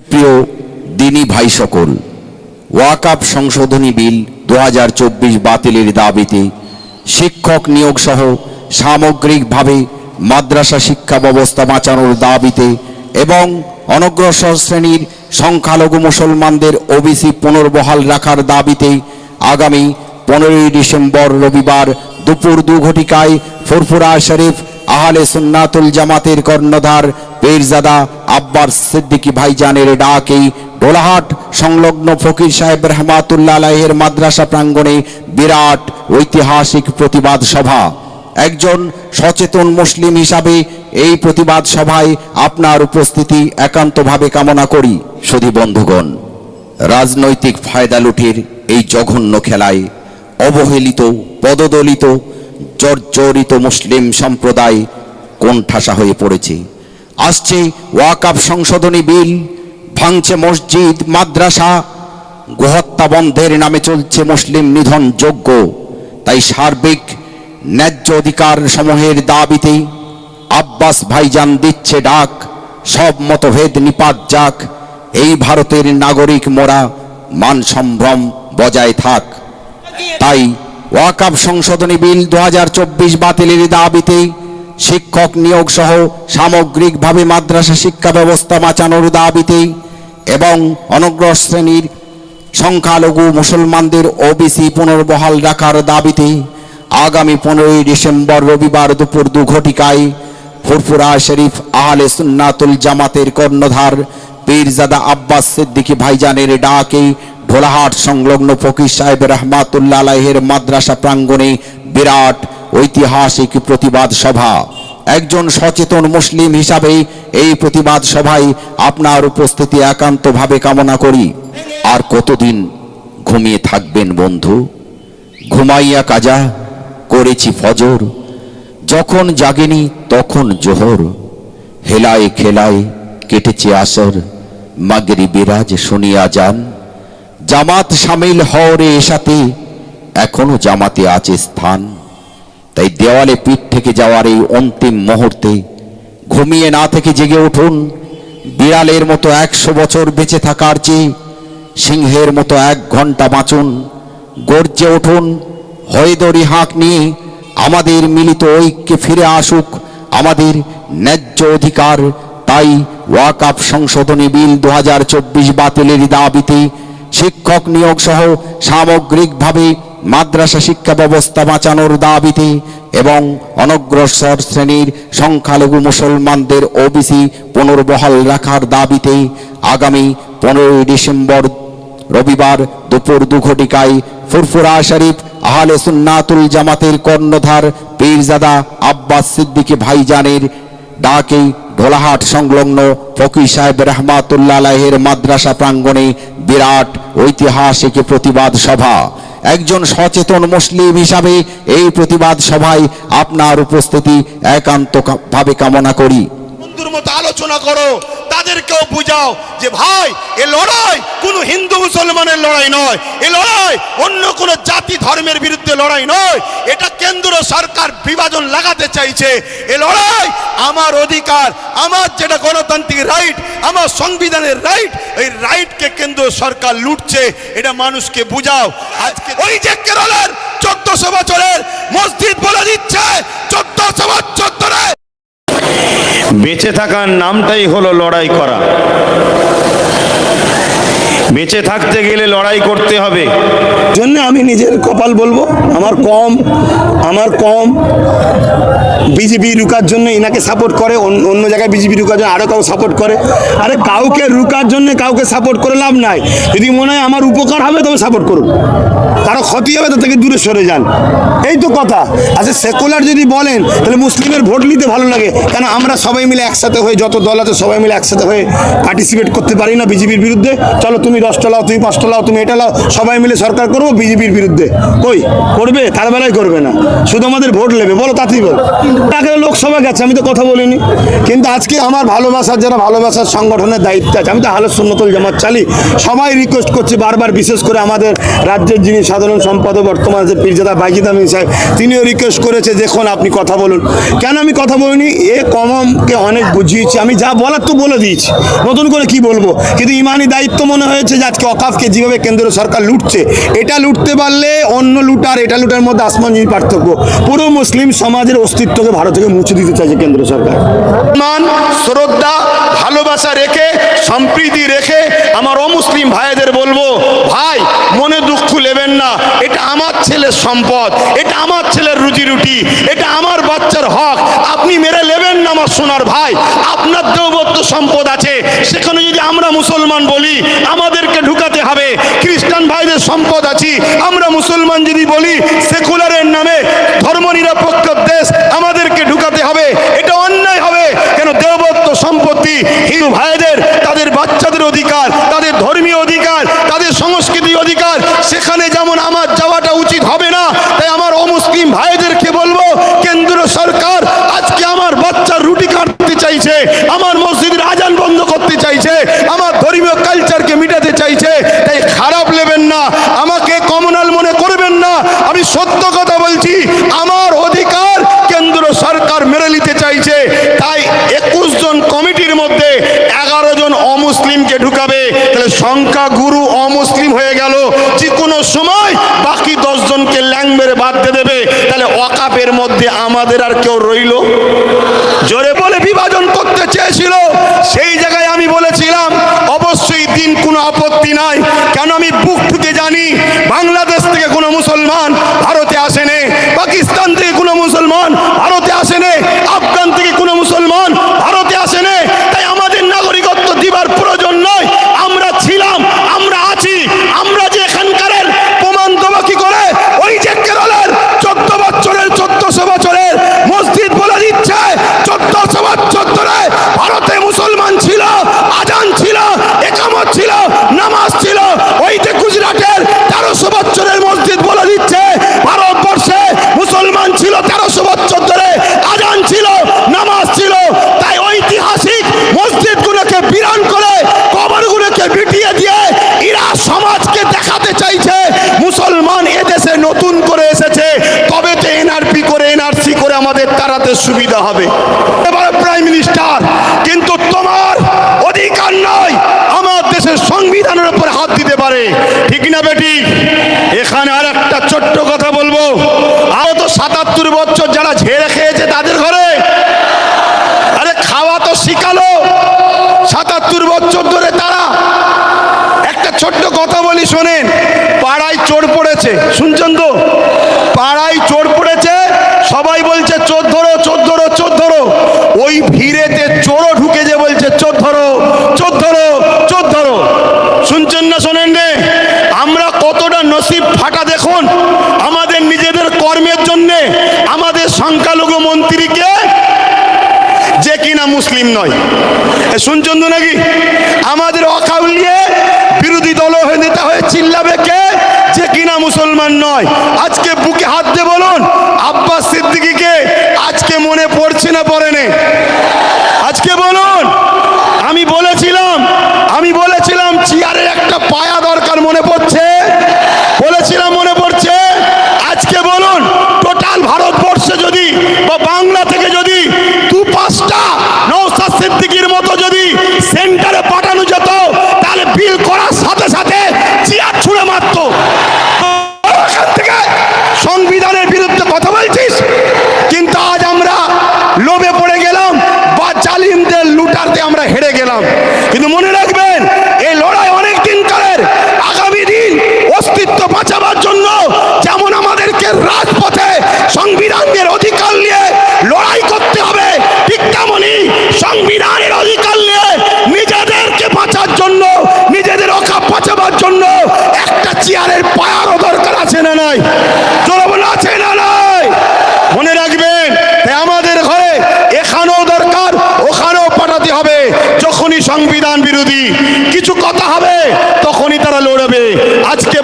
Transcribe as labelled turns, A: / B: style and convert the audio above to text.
A: প্রিয় দিনী ভাই সকল ওয়াকাপ সংশোধনী বিল দু হাজার চব্বিশ বাতিলের দাবিতে শিক্ষক নিয়োগ সহ সামগ্রিকভাবে মাদ্রাসা শিক্ষা ব্যবস্থা বাঁচানোর দাবিতে এবং অনগ্রসর শ্রেণির সংখ্যালঘু মুসলমানদের ওবিসি পুনর্বহাল রাখার দাবিতে আগামী পনেরোই ডিসেম্বর রবিবার দুপুর দু ঘটিকায় ফুরফুরা শরীফ আহলে সুন্নাতুল জামাতের কর্ণধার পীরজাদা আব্বাস সিদ্দিকী ভাইজানের ডাকেই ডোলাহাট সংলগ্ন ফকির সাহেব রহমাতুল্লাহ মাদ্রাসা প্রাঙ্গণে বিরাট ঐতিহাসিক প্রতিবাদ সভা। একজন সচেতন মুসলিম হিসাবে এই প্রতিবাদ সভায় আপনার উপস্থিতি একান্তভাবে কামনা করি। শুধু বন্ধুগণ, রাজনৈতিক ফায়দা লুটের এই জঘন্য খেলায় অবহেলিত, পদদলিত জর্জরিত মুসলিম সম্প্রদায় কোণঠাসা হয়ে পড়েছে। আসছে ওয়াকাব সংশোধনী বিল, ভাঙছে মসজিদ, মাদ্রাসা, গোহত্যা বন্ধের নামে চলছে মুসলিম নিধন যোগ্য তাই সার্বিক ন্যায্য অধিকার সমূহের দাবিতে আব্বাস ভাইজান দিচ্ছে ডাক, সব মতভেদ নিপাত যাক, এই ভারতের নাগরিক মোরা মান সম্ভ্রম বজায় থাক। তাই ওয়াকাব সংশোধনী বিল দুহাজার চব্বিশ বাতিলের দাবিতে শিক্ষক নিয়োগ সহ সামগ্রিকভাবে মাদ্রাসা শিক্ষা ব্যবস্থা বাঁচানোর দাবিতে এবং অনগ্রস শ্রেণির সংখ্যালঘু মুসলমানদের ওবিসি পুনর্বহাল রাখার দাবিতে আগামী পনেরোই ডিসেম্বর রবিবার দুপুর দু ঘটিকায় ফুরফুরা শরীফ আহলে সুন্নাতুল জামাতের কর্ণধার পীরজাদা আব্বাস সিদ্দিকী ভাইজানের ডাকে ঢোলাহাট সংলগ্ন ফকির সাহেব রহমাতুল্লাহ আলাইহের মাদ্রাসা প্রাঙ্গণে বিরাট ঐতিহাসিক প্রতিবাদ সভা। একজন সচেতন মুসলিম হিসাবে এই প্রতিবাদ সভায় আপনার উপস্থিতি একান্তভাবে কামনা করি। আর কতদিন ঘুমিয়ে থাকবেন বন্ধু? ঘুমাইয়া কাজা, করেছি ফজর। যখন জাগেনি তখন জোহর। হেলায় খেলায় কেটেছে আসর। মাগরি বিরাজ শুনিয়া যান। জামাত সামিল হওয়ারে এসাতে এখনও জামাতে আছে স্থান। তাই দেওয়ালে পিঠ থেকে যাওয়ার এই অন্তিম মুহূর্তে ঘুমিয়ে না থেকে জেগে উঠুন। বিড়ালের মতো একশো বছর বেঁচে থাকার চেয়ে সিংহের মতো এক ঘণ্টা বাঁচুন। গর্জে উঠুন। হয়দরি হাঁক নিয়ে আমাদের মিলিত ঐক্যে ফিরে আসুক আমাদের ন্যায্য অধিকার। তাই ওয়াকাপ সংশোধনী বিল দু বাতিলের দাবিতে শিক্ষক নিয়োগ সহ সামগ্রিকভাবে মাদ্রাসা শিক্ষা ব্যবস্থা বাঁচানোর দাবিতে এবং অনগ্রসর শ্রেণির সংখ্যালঘু মুসলমানদের ওবিসি পুনর্বহাল রাখার দাবিতে আগামী পনেরোই ডিসেম্বর রবিবার দুপুর দু ঘটিকায় ফুরফুরা শরীফ আহলে সুন্নাতুল জামাতের কর্ণধার পীরজাদা আব্বাস সিদ্দিকী ভাইজানের ডাকে ঢোলাহাট সংলগ্ন ফকির সাহেব রহমাতুল্লাহ আলাইহের মাদ্রাসা প্রাঙ্গণে বিরাট ঐতিহাসিক প্রতিবাদ সভা। একজন সচেতন মুসলিম হিসাবে এই প্রতিবাদ সভায় আপনার উপস্থিতি একান্ত ভাবে কামনা করি।
B: বন্ধুর মতো আলোচনা করো, তাদেরকেও বুঝাও যে ভাই, এ লড়াই কোনো হিন্দু মুসলমানের লড়াই নয়, এ লড়াই অন্য কোনো জাতি ধর্মের বিরুদ্ধে লড়াই নয়, এটা কেন্দ্র সরকার বিভাজন লাগাতে চাইছে। এ লড়াই আমার অধিকার, আমার যেটা গণতান্ত্রিক রাইট আমার সংবিধানের রাইট এই রাইটকে কেন্দ্র সরকার লুটছে, এটা মানুষকে বুঝাও। আজকে ওই যে কেরলের চোদ্দশো বছরের মসজিদ বলে দিচ্ছে, চোদ্দশো বছর ধরে।
C: বেঁচে থাকার নামটাই হলো লড়াই করা। বেঁচে থাকতে গেলে লড়াই করতে হবে।
D: জন্য আমি নিজের কপাল বলব, আমার কম আমার কম। বিজেপি রুকার জন্য এনাকে সাপোর্ট করে, অন্য জায়গায় বিজেপি রুকার জন্য আরও কাউ সাপোর্ট করে। আরে কাউকে রুকার জন্য কাউকে সাপোর্ট করে লাভ নাই। যদি মনে হয় আমার উপকার হবে, তবে সাপোর্ট করুন। কারও ক্ষতি হবে তো থেকে দূরে সরে যান। এই তো কথা। আচ্ছা সেকুলার যদি বলেন, তাহলে মুসলিমের ভোট নিতে ভালো লাগে। কেন আমরা সবাই মিলে একসাথে হয়ে, যত দল আছে, সবাই মিলে একসাথে হয়ে পার্টিসিপেট করতে পারি না বিজেপির বিরুদ্ধে। চলো তুমি দশটা লাও, তুমি পাঁচটা লাও, তুমি এটা লাও, সবাই মিলে সরকার করব বিজেপির বিরুদ্ধে। কই? করবে? তার বেলায় করবে না। শুধু আমাদের ভোট নেবে। বলো, তাতেই বলো। তাকে লোকসভা গেছে, আমি তো কথা বলিনি। কিন্তু আজকে আমার ভালোবাসার যারা ভালোবাসার সংগঠনের দায়িত্ব আছে, আমি তো হালত সুন্নতল জামাত চালি। সবাই রিকোয়েস্ট করছি বারবার, বিশেষ করে আমাদের রাজ্যের যিনি সাধারণ সম্পাদক, বর্তমান যে পীরজাদা বাইজিদ আমিন সাহেব, তিনিও রিকোয়েস্ট করেছে দেখুন আপনি কথা বলুন। কেন আমি কথা বলিনি? এ কমমকে অনেক বুঝিয়েছি। আমি যা বলার তো বলে দিয়েছি। নতুন করে কি বলব? কিন্তু ইমানি দায়িত্ব মনে হয়েছে যে আজকে অকাফকে যেভাবে কেন্দ্র সরকার লুটছে, এটা লুটতে পারলে অন্য লুটার, এটা লুটার মধ্যে আসমান জিনিস পার্থক্য। পুরো মুসলিম সমাজের অস্তিত্বকে ভারত থেকে মুছে দিতে চাইছে কেন্দ্র সরকার।
B: শ্রদ্ধা ভালোবাসা রেখে, সম্প্রীতি রেখে আমার অমুসলিম ভাইদের বলব, ভাই, মনে দুঃখ নেবেন না। এটা আমার ছেলের সম্পদ, এটা আমার ছেলের রুজি রুটি, এটা আমার বাচ্চার হক। আপনি মেরে নেবেন না আমার সোনার ভাই। আপনার দেবত্ব সম্পদ আছে। সেখানে যদি আমরা মুসলমান বলি, আমাদেরকে ঢুকাতে হবে। খ্রিস্টান ভাইদের সম্পদ আছি। আমরা মুসলমান যদি বলি, সেকুলারের নামে ধর্ম নিরপেক্ষ দেশ আমাদেরকে ঢুকাতে হবে এটা অন্যায় হবে কেন দেবত্ব সম্পত্তি হিন্দু ভাইদের, তাদের বাচ্চাদের অধিকার, তাদের ধর্মীয় অধিকার, তাদের সংস্কৃতি অধিকার, সেখানে যেমন আমার যাওয়াটা উচিত হবে না, তাই আমার অমুসলিম ভাইদেরকে বলব, কেন্দ্র সরকার আজকে আমার বাচ্চার রুটি কাটতে চাইছে, আমার মসজিদের আজান বন্ধ করতে চাইছে, আমার ধর্মীয় কালচারকে মিটাতে চাইছে, তাই খারাপ নেবেন না, আমাকে কমনাল মনে করবেন না, আমি সত্য কথা বলছি আমার অধিকার কেন্দ্র সরকার মেরে নিতে চাইছে তাই একুশ জন কমিটির মধ্যে এগারো জন অমুসলিমকে ঢুকাবে তাহলে সংখ্যা গুরু অমুসলিম হয়ে গেল যে কোনো সময় বাকি দশ ল্যাং মেরে দিয়ে দেবে, তাহলে ওয়াকাপের মধ্যে আমাদের আর কেউ রইল? জোরে বলে বিভাজন করতে চেয়েছিল, সেই জায়গায় আমি বলেছিলাম, অবশ্যই দিন কোনো আপত্তি নাই, কেন আমি বুক ঠুকে জানি, বাংলাদেশ থেকে কোনো মুসলমান ভারতে আসেনি, পাকিস্তান থেকে কোনো মুসলমান ভারতে আসেনি, আফগান থেকে কোনো মুসলমান ভারতে আসেনি তাই আমাদের নাগরিকত্ব দিবার প্রয়োজন নয় আমরা ছিলাম আমরা আছি আমরা যে এখানকারের প্রমাণ দেবো কি করে ওই যে কেরলের চোদ্দ বছরের চোদ্দশো বছরের মসজিদ বলে দিচ্ছে চোদ্দশো বছর ধরে ভারতে মুসলমান ছিল আজান ছিল একামত ছিল নামাজ ছিল ওই যে গুজরাটের তেরোশো বছরের মসজিদ বলে দিচ্ছে ভারতবর্ষে মুসলমান ছিল তেরোশো বছর ধরে আজান ছিল নামাজ ছিল তাই ঐতিহাসিক মসজিদগুলোকে বিরান করে কবরগুলোকে বিটিয়ে দিয়ে এরা সমাজকে দেখাতে চাইছে মুসলমান এদেশে নতুন করে এসেছে তবে তো এনআরপি করে এনআরসি করে আমাদের তাড়াতে সুবিধা হবে এবারে প্রাইম মিনিস্টার কিন্তু তোমার অধিকার নয় আমার দেশের সংবিধানের উপর হাত দিতে পারে বেটি, এখানে আর একটা ছোট্ট কথা বলব। আরও তো সাতাত্তর বছর যারা ঝেড়ে খেয়েছে তাদের ঘরে। আরে খাওয়া তো শিখালো। সাতাত্তর বছর ধরে তারা। একটা ছোট্ট কথা বলি শোনেন, পাড়ায় চোর পড়েছে শুনছেন তো পাড়ায় চোর পড়েছে সবাই বলছে চোর ধরো চোর ধরো চোর ধরো ওই ভিড়েতে চোরও ঢুকে যে বলছে চোর ধরো চোর ধরো চোর ধরো শুনছেন না শোনেন রে আমরা কতটা নসিব ফাটা দেখুন আমাদের নিজেদের কর্মের জন্যে আমাদের সংখ্যালঘু মন্ত্রীকে কিনা মুসলিম নয়। শুনছেন তো নাকি? আমাদের অকাউলিয়ে বিরোধী দল হয়ে, নেতা হয়ে চিল্লাবে কে? যে কিনা মুসলমান নয়। আজকে বুকে হাত দিয়ে বলুন, আব্বাস সিদ্দিকিকে আজকে মনে পড়ছে না পড়ে পড়েনে আজকে বলুন, আমি বলেছিলাম আমি বলেছিলাম চেয়ারের একটা পায়া দরকার মনে পড়ছে। അടുത്തേക്ക് সংবিধান বিরোধী কিছু কথা হবে তখনই তারা লড়বে। আজকে